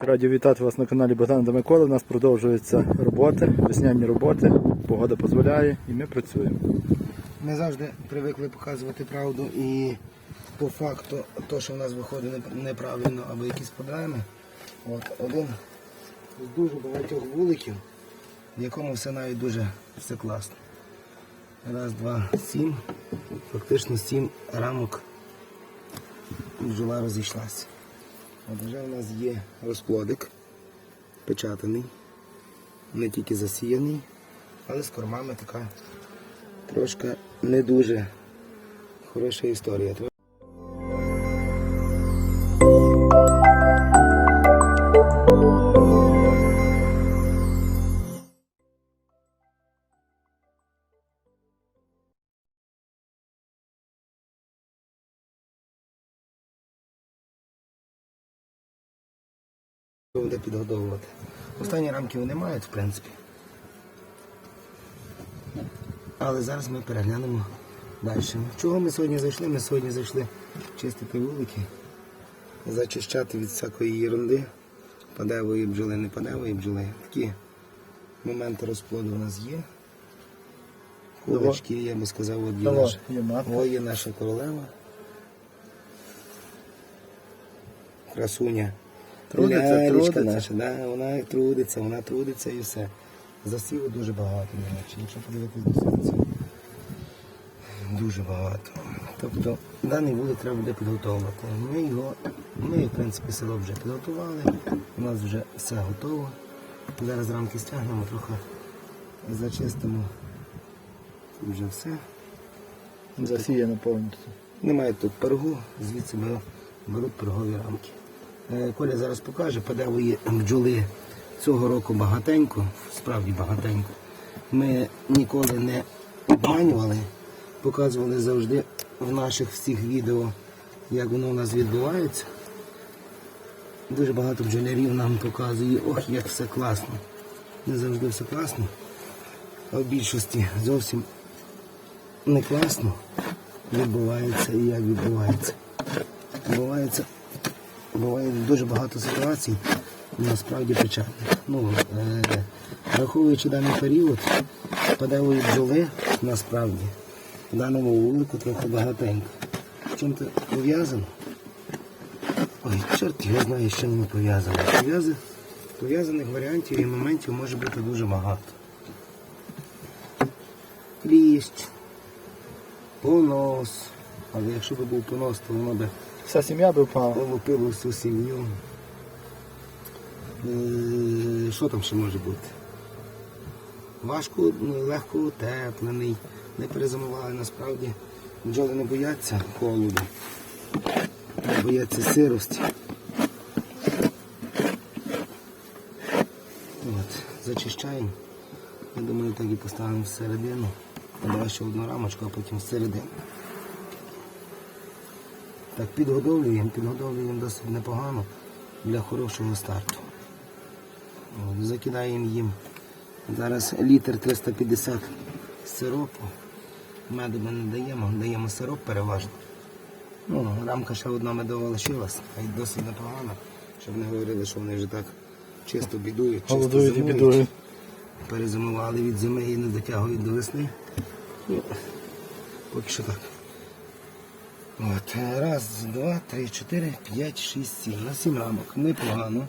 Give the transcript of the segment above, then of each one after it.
Раді вітати вас на каналі Богдан та Микола. У нас продовжуються роботи, весняні роботи. Погода дозволяє і ми працюємо. Ми завжди привикли показувати правду і по факту то, що в нас виходить неправильно або якісь проблеми. От один з дуже багатьох вуликів, в якому все навіть дуже все класно. Раз, два, сім. Фактично сім рамок бджола розійшлася. От вже у нас є розплодик, печатаний, не тільки засіяний, але з кормами така трошки не дуже хороша історія. Буде підгодовувати. Останні рамки вони мають, в принципі. Але зараз ми переглянемо далі. Чого ми сьогодні зайшли? Ми сьогодні зайшли чистити вулики, зачищати від всякої ерунди, падевої бджоли, не падевої бджоли. Такі моменти розплоду у нас є. Кулички, я би сказав, от є наша, є о, є наша королева. Красуня. Трудиться, трудиться. наша, да, вона трудиться, вона трудиться і все. Засіву дуже багато, до речі, якщо подивитися до сонця. Дуже багато. Тобто даний вулик треба буде підготовувати. Ми його, ми в принципі село вже підготували, у нас вже все готово. Зараз рамки стягнемо, трохи зачистимо. Вже все. Засіяно повністю. Немає тут пергу, звідси беруть пергові рамки. Е, Коля зараз покаже, подевої бджоли цього року багатенько, справді багатенько. Ми ніколи не обманювали, показували завжди в наших всіх відео, як воно у нас відбувається. Дуже багато бджолярів нам показує, ох, як все класно. Не завжди все класно, а в більшості зовсім не класно відбувається і як відбувається. Бувається, буває дуже багато ситуацій, насправді печальних. Ну, е, враховуючи даний період, падевої бджоли насправді в даному вулику трохи багатенько. В чому це пов'язано? Ой, чорт його знає, чим воно пов'язано. Пов'яза- Пов'язаних варіантів і моментів може бути дуже багато. Кліщ, понос. Але якщо б був понос, то воно би Вся сім'я би впала. полупило всю сім'ю. Е, Що там ще може бути? Важко, ну, легко утеплений, не перезимували насправді. Бджоли не бояться холоду, не бояться сирості. От, зачищаємо. Я думаю, так і поставимо всередину. Давай ще одну рамочку, а потім всередину. Так, підготовлюємо, підготовлюємо досить непогано для хорошого старту. От, закидаємо їм зараз літр 350 сиропу. Меду ми не даємо, даємо сироп переважно. Ну, рамка ще одна медова лишилась, а й досить непогана, щоб не говорили, що вони вже так чисто бідують, чисто Голодують і зимують. бідують. Перезимували від зими і не дотягують до весни. Ну, поки що так. От, раз, два, три, чотири, п'ять, шість, сім. На сім рамок. Непогано.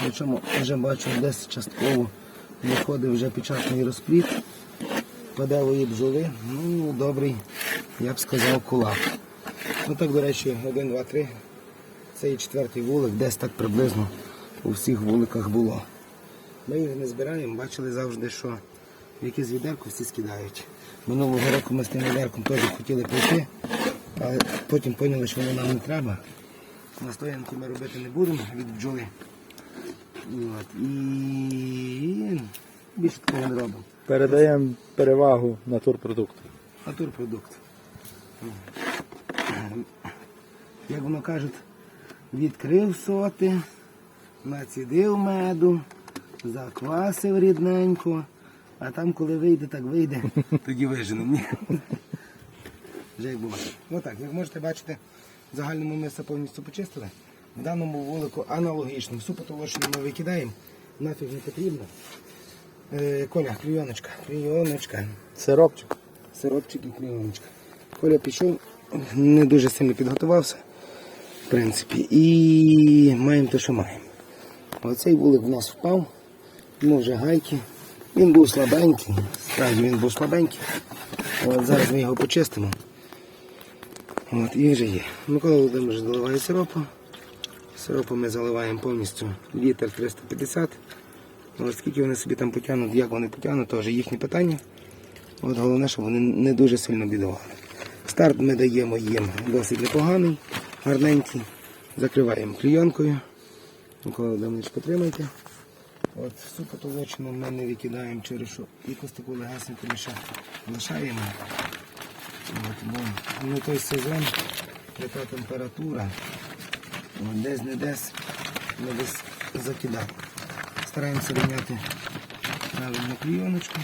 Причому вже бачу десь частково виходить вже печатний розпліт. Падевої бджоли. Ну, добрий, я б сказав, кулак. Ну так, до речі, один, два, три. Це і четвертий вулик, десь так приблизно у всіх вуликах було. Ми їх не збираємо, бачили завжди, що в якесь відерко всі скидають. Минулого року ми з тим відерком теж хотіли прийти, але потім поняли, що воно нам не треба. Настоянки ми робити не будемо від бджоли. От. І більше такого не робимо. Передаємо перевагу натурпродукту. Натурпродукт. Як воно кажуть, відкрив соти, націдив меду, заквасив рідненько, а там, коли вийде, так вийде, тоді виженемо. Вже як буває. Ну так, як можете бачити, в загальному ми все повністю почистили. В даному вулику аналогічно. Всю потолочну ми викидаємо, нафіг не потрібно. Е, Коля, клійоночка, клійоночка, Сиропчик. сиропчик і клійоночка. Коля пішов, не дуже сильно підготувався, в принципі, і маємо те, що маємо. Оцей вулик в нас впав, ну вже гайки. Він був слабенький, справді він був слабенький. От зараз ми його почистимо. От, і вже є. Микола Володимирович заливає сиропу. Сиропу ми заливаємо повністю літр 350. От скільки вони собі там потягнуть, як вони потягнуть, теж їхні питання. От головне, щоб вони не дуже сильно бідували. Старт ми даємо їм досить непоганий, гарненький. Закриваємо клійонкою. Микола Володимирович, потримайте. От всю потолочину ми не викидаємо через що якусь таку легасеньку лишаємо. От, бо ну, той сезон, яка температура, от, десь не десь ми десь закидав. Стараємося рівняти правильно клійоночку,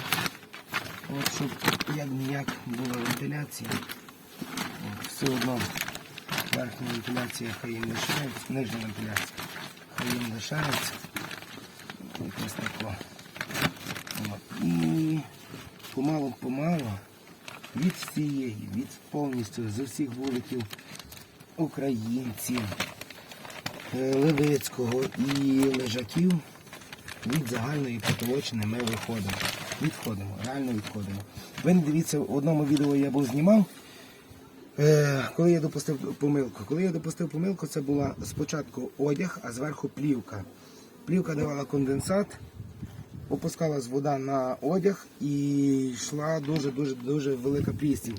от, щоб як ніяк була вентиляція. От, все одно верхня вентиляція хай їм лишається, нижня вентиляція хай їм лишається. Якось тако. От. І помалу-помалу від всієї, від повністю з усіх вуликів українців, е, Левицького і лежаків від загальної потолочини ми виходимо. Відходимо, реально відходимо. Ви не дивіться, в одному відео я був знімав. Е, коли я допустив помилку. Коли я допустив помилку, це була спочатку одяг, а зверху плівка. Плівка давала конденсат, опускалась вода на одяг і йшла дуже дуже велика плісінь.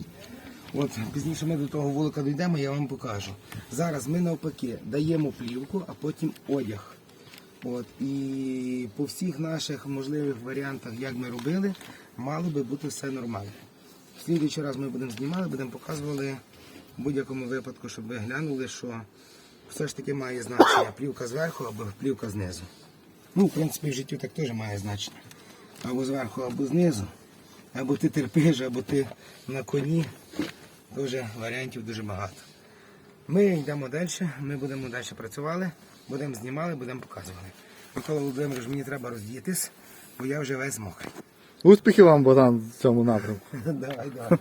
От пізніше ми до того вулика дійдемо, я вам покажу. Зараз ми навпаки даємо плівку, а потім одяг. От, і по всіх наших можливих варіантах, як ми робили, мало би бути все нормально. В слідуючий раз ми будемо знімати, будемо показували в будь-якому випадку, щоб ви глянули, що все ж таки має значення плівка зверху або плівка знизу. Ну, в принципі, в житті так теж має значення. Або зверху, або знизу. Або ти терпиш, або ти на коні. Дуже варіантів дуже багато. Ми йдемо далі, ми будемо далі працювати, будемо знімали, будемо показували. Микола Володимирович, мені треба роздітись, бо я вже весь мокрий. Успіхів вам, Богдан, в цьому напрямку. Давай, давай.